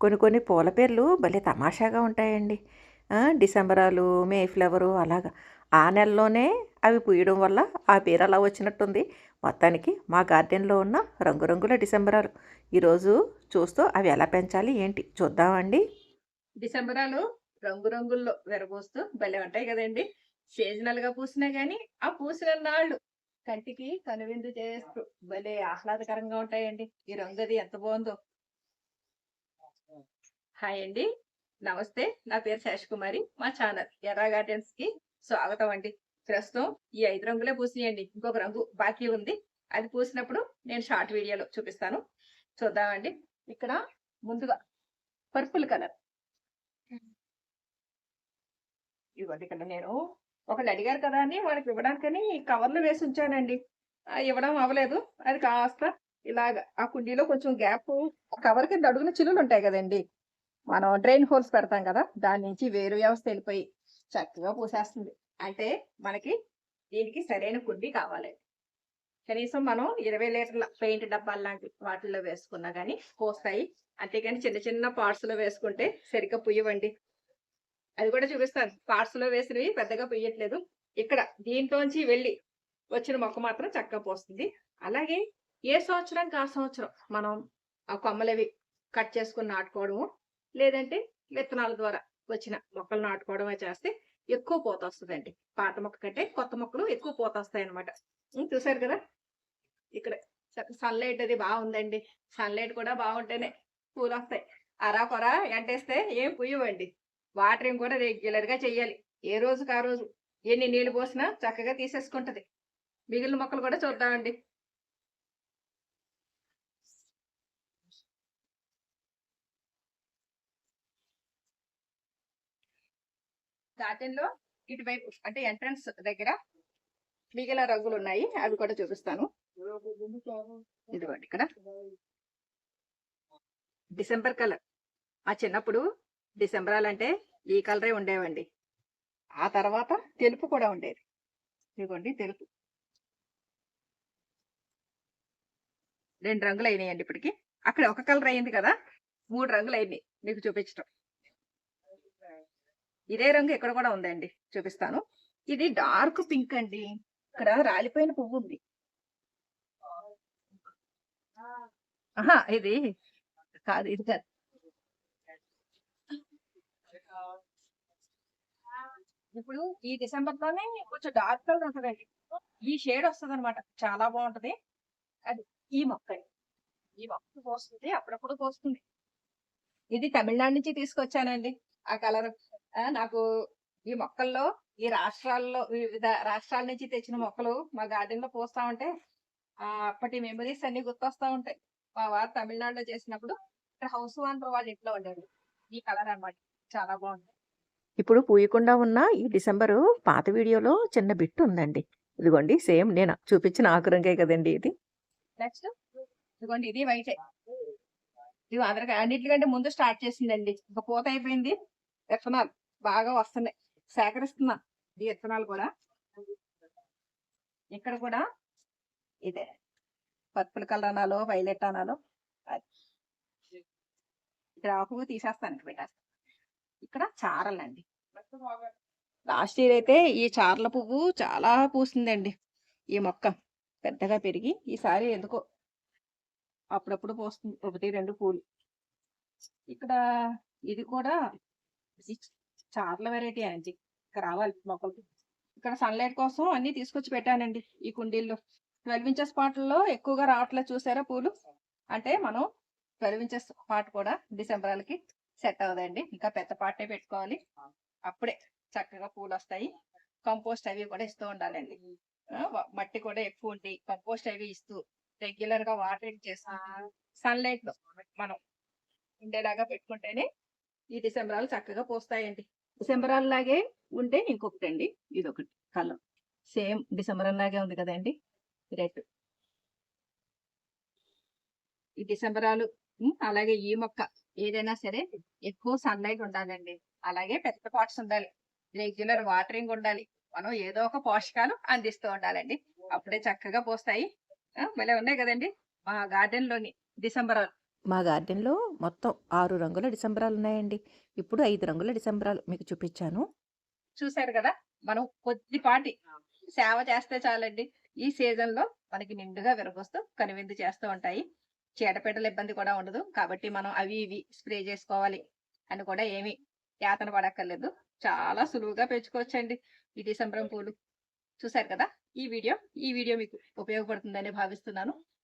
కొన్ని కొన్ని పూల పేర్లు భలే తమాషాగా ఉంటాయండి. డిసెంబరాలు మే ఫ్లవరు అలాగా. ఆ నెలలోనే అవి పూయడం వల్ల ఆ పేరు అలా వచ్చినట్టుంది. మొత్తానికి మా గార్డెన్లో ఉన్న రంగురంగుల డిసెంబరాలు. ఈరోజు చూస్తూ అవి ఎలా పెంచాలి ఏంటి? చూద్దామండి. డిసెంబరాలు రంగురంగుల్లో విరబోస్తూ భలే ఉంటాయి కదండి. సీజనల్గా పూసినా గానీ ఆ పూసిన నాళ్ళు కంటికి కనువిందు చేస్తూ భలే ఆహ్లాదకరంగా ఉంటాయండి. ఈ రంగు అది ఎంత బాగుందో. హాయ్ అండి. నమస్తే. నా పేరు శేష్ కుమారి. మా ఛానల్ ఎర్రా గార్డెన్స్కి స్వాగతం అండి. ప్రస్తుతం ఈ ఐదు రంగులే పూసినాయండి. ఇంకొక రంగు బాకీ ఉంది. అది పూసినప్పుడు నేను షార్ట్ వీడియోలో చూపిస్తాను. చూద్దామండి. ఇక్కడ ముందుగా పర్పుల్ కలర్. ఇవ్వండి ఇక్కడ నేను. ఒకళ్ళు అడిగారు కదా అని వాళ్ళకి ఇవ్వడానికని కవర్లు వేసి ఉంచానండి. ఇవ్వడం అవ్వలేదు. అది కాస్త ఇలాగ ఆ కుండీలో కొంచెం గ్యాప్ కవర్ కింద అడుగున చిల్లులు ఉంటాయి కదండి. మనం డ్రైన్ హోల్స్ పెడతాం కదా దాని నుంచి వేరు వ్యవస్థ వెళ్ళిపోయి చక్కగా పూసేస్తుంది. అంటే మనకి దీనికి సరైన కుండీ కావాలి. కనీసం మనం ఇరవై లీటర్ల పెయింట్ డబ్బాలు లాంటి వాటిల్లో వేసుకున్నా కానీ పోస్తాయి. అంతేకాని చిన్న చిన్న పార్ట్స్లో వేసుకుంటే సరిగ్గా పుయ్యవండి. అది కూడా చూపిస్తాను. పార్ట్స్లో వేసినవి పెద్దగా పుయ్యట్లేదు. ఇక్కడ దీంట్లోంచి వెళ్ళి వచ్చిన మొక్క మాత్రం చక్కగా పోస్తుంది. అలాగే ఏ సంవత్సరానికి ఆ సంవత్సరం మనం ఆ కొమ్మలవి కట్ చేసుకుని నాటుకోవడము లేదంటే విత్తనాల ద్వారా వచ్చిన మొక్కలు నాటుకోవడమే చేస్తే ఎక్కువ పోత వస్తుందండి. పాత మొక్క కంటే కొత్త మొక్కలు ఎక్కువ పోత వస్తాయి అనమాట చూసారు కదా? ఇక్కడ సన్లైట్ అది బాగుందండి. సన్లైట్ కూడా బాగుంటేనే పూలు వస్తాయి. అరా కొర ఎంటేస్తే ఏం పుయ్యవండి. వాటరింగ్ కూడా రెగ్యులర్గా చెయ్యాలి. ఏ రోజుకి ఆ రోజు ఎన్ని నీళ్ళు పోసినా చక్కగా తీసేసుకుంటది. మిగిలిన మొక్కలు కూడా చూద్దామండి. గార్డెన్లో ఇటువైపు అంటే ఎంట్రన్స్ దగ్గర మిగిలిన రంగులు ఉన్నాయి అవి కూడా చూపిస్తాను. ఇదిగోండి ఇక్కడ. December colour. మా చిన్నప్పుడు డిసెంబరాలు అంటే ఈ కలరే ఉండేవండి. ఆ తర్వాత తెలుపు కూడా ఉండేది. ఇదిగోండి తెలుపు. రెండు రంగులు అయినాయండి ఇప్పటికి. అక్కడ ఒక కలర్ అయింది కదా. మూడు రంగులు అయినాయి. మీకు చూపించటం. ఇదే రంగు ఇక్కడ కూడా ఉందండి. చూపిస్తాను. ఇది డార్క్ పింక్ అండి. ఇక్కడ రాలిపోయిన పువ్వు ఉంది. ఆహా ఇది కాదు ఇది కాదు. ఇప్పుడు ఈ డిసెంబర్లోనే కొంచెం డార్క్ కలర్ ఉంటదండి. ఈ షేడ్ వస్తుంది అనమాట చాలా బాగుంటది. అది ఈ మొక్క. ఈ మొక్క పోస్తుంది అప్పుడప్పుడు పోస్తుంది ఇది తమిళనాడు నుంచి తీసుకొచ్చానండి. ఆ కలర్. నాకు ఈ మొక్కల్లో ఈ రాష్ట్రాల్లో వివిధ రాష్ట్రాల నుంచి తెచ్చిన మొక్కలు మా గార్డెన్లో పోస్తా ఉంటే ఆ అప్పటి మెమరీస్ అన్ని గుర్తొస్తా ఉంటాయి. మా వారు తమిళనాడులో చేసినప్పుడు ఇక్కడ హౌస్ ఓనర్ వాళ్ళ ఇంట్లో ఉండారు ఈ కలర్ అన్నమాట. చాలా బాగుంది. ఇప్పుడు పూయకుండా ఉన్న ఈ డిసెంబరు పాత వీడియోలో చిన్న బిట్టు ఉందండి. ఇదిగోండి సేమ్ నేను చూపించిన ఆకు రంగే కదండి ఇది. నెక్స్ట్ ఇదిగోండి ఇది వైట్. ఇది అందరికి అన్నిటికంటే ముందు స్టార్ట్ చేసిందండి. ఒక పూత అయిపోయింది. విత్తనాలు బాగా వస్తున్నాయి. సేకరిస్తున్నా ఈ విత్తనాలు కూడా. ఇక్కడ కూడా ఇదే. పర్పుల్ కలర్ అనాలో వైలెట్ అనాలో. ఇక్కడ ఆకు తీసేస్తాను ఇక్కడ పెట్టేస్తాను ఇక్కడ చారలండి. లాస్ట్ ఇయర్ అయితే ఈ చారల పువ్వు చాలా పూసిందండి. ఈ మొక్క పెద్దగా పెరిగి ఈసారి ఎందుకో అప్పుడప్పుడు పోస్తుంది. ఒకటి రెండు పూలు. ఇక్కడ ఇది కూడా చార్ల వెరైటీ అండి. ఇక్కడ రావాలి మొక్కలకి ఇక్కడ సన్లైట్ కోసం అన్ని తీసుకొచ్చి పెట్టానండి ఈ కుండీల్లో. ట్వెల్వ్ ఇంచెస్ పాటల్లో ఎక్కువగా రావట్లేదు చూసారా పూలు? అంటే మనం ట్వెల్వ్ ఇంచెస్ పాట కూడా డిసెంబర్లకి సెట్ అవ్వదండి. ఇంకా పెద్ద పాటే పెట్టుకోవాలి. అప్పుడే చక్కగా పూలు వస్తాయి. కంపోస్ట్ అవి కూడా ఇస్తూ ఉండాలండి. మట్టి కూడా ఎక్కువ ఉండి కంపోస్ట్ అవి ఇస్తూ రెగ్యులర్గా వాటరింగ్ చేస్తూ సన్లైట్లో మనం ఉండేలాగా పెట్టుకుంటేనే ఈ డిసెంబరాలు చక్కగా పోస్తాయండి. డిసెంబరాలు లాగే ఉంటే ఇంకొకటి అండి ఇది ఒకటి కలర్. సేమ్ డిసెంబర్ లాగే ఉంది కదండి రెడ్. ఈ డిసెంబరాలు అలాగే ఈ మొక్క ఏదైనా సరే ఎక్కువ సన్లైట్ ఉండాలండి. అలాగే పెద్ద పాట్స్ ఉండాలి. రెగ్యులర్ వాటరింగ్ ఉండాలి. మనం ఏదో ఒక పోషకాలు అందిస్తూ ఉండాలండి. అప్పుడే చక్కగా పోస్తాయి. ఆ, భలే ఉన్నాయి కదండి. మా గార్డెన్లోని డిసెంబర్ మా గార్డెన్లో మొత్తం ఆరు రంగుల డిసెంబరాలు ఉన్నాయండి ఇప్పుడు ఐదు రంగుల డిసెంబరాలు మీకు చూపించాను చూశారు కదా! మనం కొద్దిపాటి సేవ చేస్తే చాలండి. ఈ సీజన్లో మనకి నిండుగా విరగొస్తూ కనువిందు చేస్తూ ఉంటాయి. చీడపీడల ఇబ్బంది కూడా ఉండదు. కాబట్టి మనం అవి ఇవి స్ప్రే చేసుకోవాలి అని కూడా ఏమి యాతన పడక్కర్లేదు. చాలా సులువుగా పెంచుకోవచ్చండి ఈ డిసెంబరం పూలు. చూశారు కదా! ఈ వీడియో ఈ వీడియో మీకు ఉపయోగపడుతుందని భావిస్తున్నాను.